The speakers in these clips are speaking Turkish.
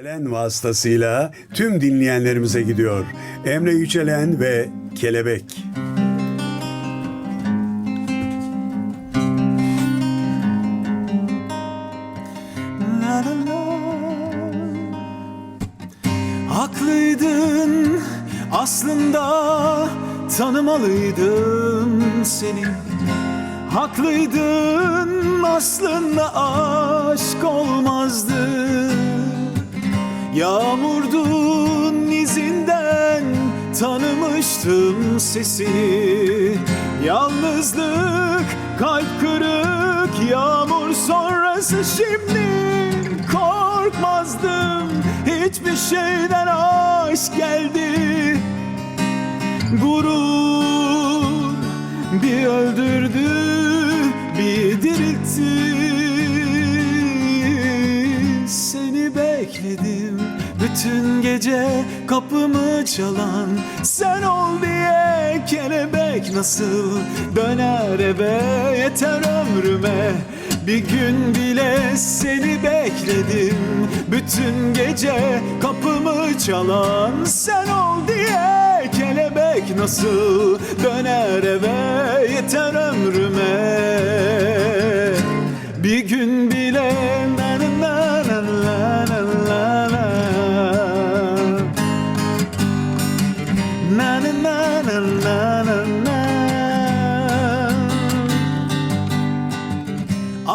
Yücelen vasıtasıyla tüm dinleyenlerimize gidiyor. Emre Yücelen ve Kelebek. Haklıydın aslında tanımalıydım seni Haklıydın aslında aşk olmazdı Yağmurdun izinden tanımıştım sesini Yalnızlık, kalp kırık, yağmur sonrası şimdi. Korkmazdım hiçbir şeyden aşk geldi. Gurur bir öldürdü bir diriltti bütün gece kapımı çalan Sen ol diye kelebek nasıl döner eve? Yeter ömrüme. Bir gün bile seni bekledim. Bütün gece kapımı çalan sen ol diye Kelebek nasıl döner eve? Yeter ömrüme. Bir gün bile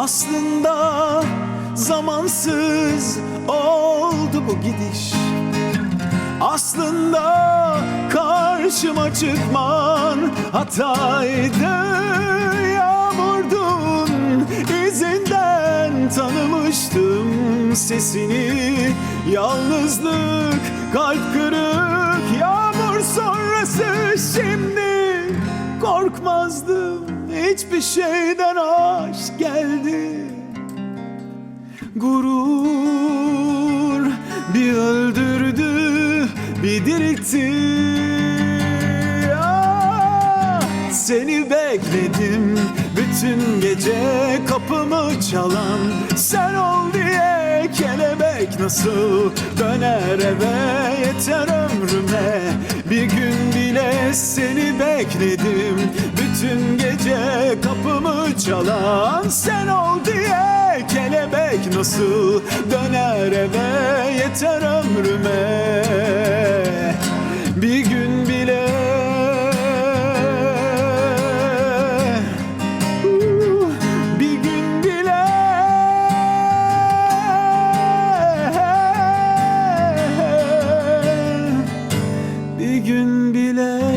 Aslında zamansız oldu bu gidiş. Aslında karşıma çıkman hataydı. Yağmurdun izinden tanımıştım sesini. Yalnızlık, kalp kırık, yağmur sonrası şimdi Korkmazdım hiçbir şeyden aşk geldi. Gurur bir öldürdü bir diriltti Ah, Seni bekledim bütün gece kapımı çalan. Sen ol diye kelebek nasıl döner eve yeter ömrüme. Bir gün bile seni bekledim bütün gece kapımı çalan Sen ol diye kelebek nasıl döner eve yeter ömrüme. Bir gün bile bir gün bile bir gün bile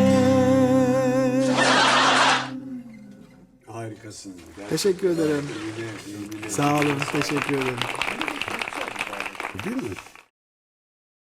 Harikasın. Teşekkür ederim. Sağ olun, teşekkür ederim. Değil mi?